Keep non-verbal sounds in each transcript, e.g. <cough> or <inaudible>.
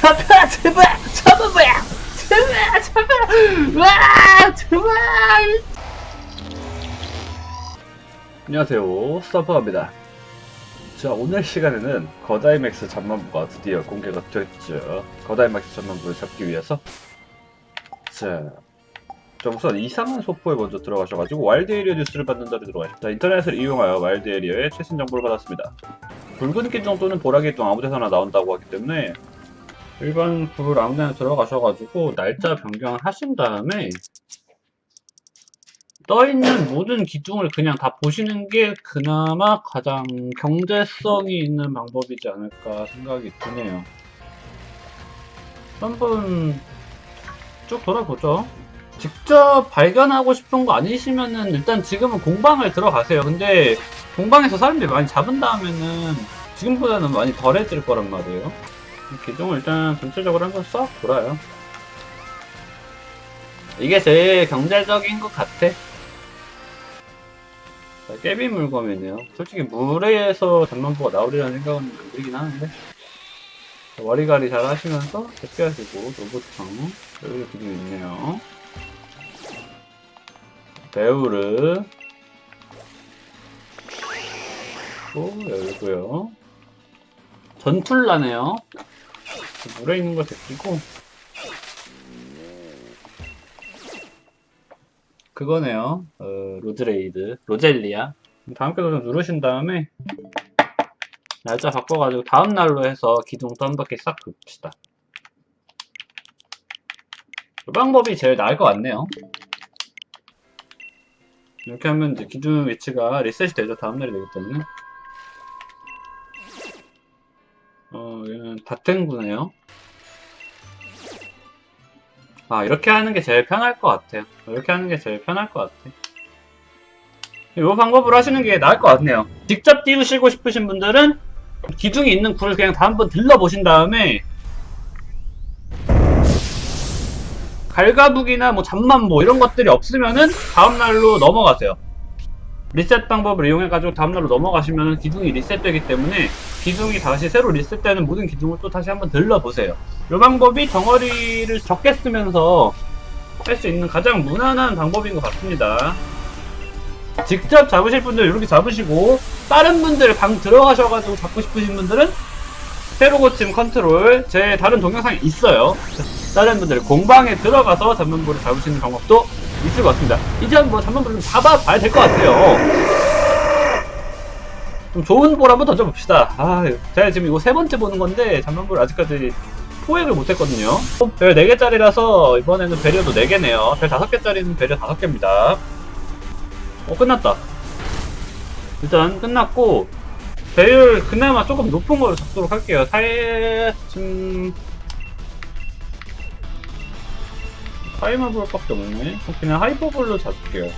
잡아 제발. 잡아봐 제발 잡아 와 제발. 안녕하세요. 스타프입니다. 자 오늘 시간에는 거다이맥스 잠만부가 드디어 공개가 됐죠. 거다이맥스 잠만부를 잡기 위해서. 자, 자 우선 이상한 소포에 먼저 들어가셔가지고 와일드 에리어 뉴스를 받는다로 들어가셨다. 인터넷을 이용하여 와일드 에리어의 최신 정보를 받았습니다. 붉은 기둥 또는 보라기 기둥 아무 데서나 나온다고 하기 때문에 일반 불을 아무데나 들어가셔가지고 날짜 변경하신 다음에 떠있는 모든 기둥을 그냥 다 보시는 게 그나마 가장 경제성이 있는 방법이지 않을까 생각이 드네요. 한번 쭉 돌아보죠. 직접 발견하고 싶은 거 아니시면은 일단 지금은 공방을 들어가세요. 근데 공방에서 사람들이 많이 잡은 다음에는 지금보다는 많이 덜해질 거란 말이에요. 기둥을 일단 전체적으로 한번 싹 돌아요. 이게 제일 경제적인 것 같아. 자, 깨비 물검이네요. 솔직히 물에서 잠만보가 나오리라는 생각은 안 들긴 하는데. 자, 와리가리 잘 하시면서 대피하시고, 로봇탕. 여기 기둥 있네요. 배우르. 또 열고요. 전툴라네요. 물에 있는 걸 제끼고. 그거네요. 어, 로드레이드, 로젤리아. 다음 게좀 누르신 다음에 날짜 바꿔가지고 다음 날로 해서 기둥 또 한 바퀴 싹 봅시다. 이 방법이 제일 나을 것 같네요. 이렇게 하면 이제 기둥 위치가 리셋이 되죠. 다음 날이 되기 때문에. 다탱구네요. 아, 이렇게 하는 게 제일 편할 것 같아요. 이렇게 하는 게 제일 편할 것 같아. 이 방법으로 하시는 게 나을 것 같네요. 직접 띄우시고 싶으신 분들은 기둥이 있는 굴을 그냥 다 한번 들러보신 다음에 갈가북이나 뭐 잠만보 이런 것들이 없으면은 다음날로 넘어가세요. 리셋 방법을 이용해 가지고 다음날로 넘어가시면 기둥이 리셋되기 때문에 기둥이 다시 새로 리셋되는 모든 기둥을 또 다시 한번 들러보세요. 이 방법이 덩어리를 적게 쓰면서 할 수 있는 가장 무난한 방법인 것 같습니다. 직접 잡으실 분들 이렇게 잡으시고 다른 분들 방 들어가셔가지고 잡고 싶으신 분들은 새로 고침 컨트롤 제 다른 동영상이 있어요. 다른 분들 공방에 들어가서 잡을 수 있는 방법도 있을 것 같습니다. 이제 한번 잠만보를 좀 잡아봐야 될 것 같아요. 좀 좋은 볼 한번 던져봅시다. 아, 제가 지금 이거 세 번째 보는 건데 잠만볼 아직까지 포획을 못했거든요. 별 4개짜리라서 이번에는 배려도 4개네요. 별 5개짜리는 배려 5개입니다. 어, 끝났다. 일단 끝났고 배율 그나마 조금 높은 걸로 잡도록 할게요. 살쯤 타이머볼밖에 없네. 그냥 하이퍼볼로 잡을게요.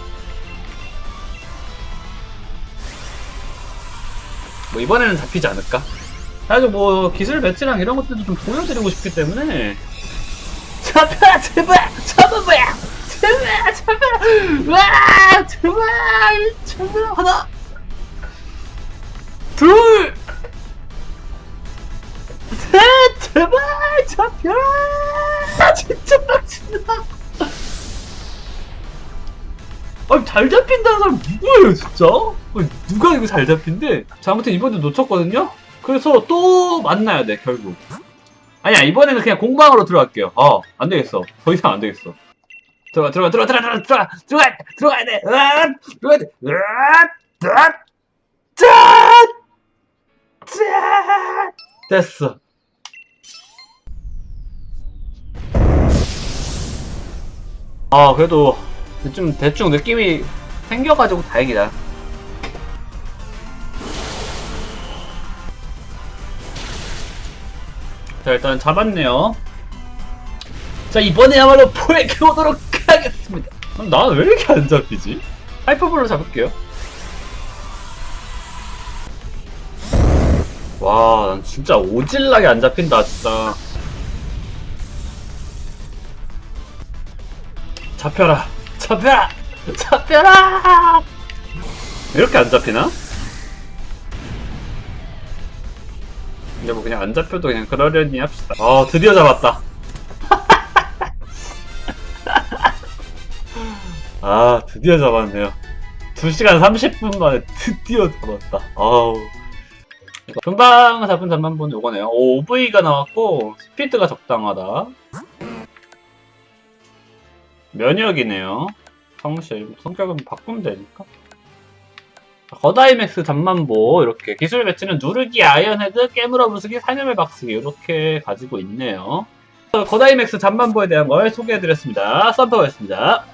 뭐 이번에는 잡히지 않을까? 사실 뭐 기술 배치랑 이런 것들도 좀 보여드리고 싶기 때문에 잡아 제발 잡아봐 제발 제발 와 제발 제발 하나 둘 셋, 제발 잡혀! 진짜 잘 잡힌다는 사람 누구예요, 진짜? 누가 이거 잘 잡힌대? 자, 아무튼 이번에 놓쳤거든요. 그래서 또 만나야 돼, 결국. 아니야, 이번에는 그냥 공방으로 들어갈게요. 어, 안 되겠어. 더 이상 안 되겠어. 들어가, 들어가, 들어가, 들어가, 들어가, 들어가, 들어가야 돼. 으아, 들어가야 돼. 으아, 으아, 짠! 짠! 됐어. 아, 그래도 좀 대충 느낌이 생겨가지고 다행이다. 자, 일단 잡았네요. 자, 이번에야말로 포획해보도록 하겠습니다. 나왜 이렇게 안 잡히지? 하이퍼볼로 잡을게요. 와, 난 진짜 오질나게 안 잡힌다, 진짜. 잡혀라! 잡혀라! 잡혀라! 이렇게 안 잡히나? 근데 뭐 그냥 안 잡혀도 그냥 그러려니 합시다. 어, 드디어 잡았다. <laughs> 아, 드디어 잡았네요. 2시간 30분 만에 드디어 잡았다. 아우. 금방 잡은 잠만 보는 요거네요. 오, OV가 나왔고, 스피드가 적당하다. 면역이네요. 성실. 성격은 바꾸면 되니까. 거다이맥스 잠만보 이렇게 기술 배치는 누르기 아이언헤드 깨물어 부수기 사념의 박수기 이렇게 가지고 있네요 거다이맥스 잠만보에 대한 걸 소개해드렸습니다 썬퍼였습니다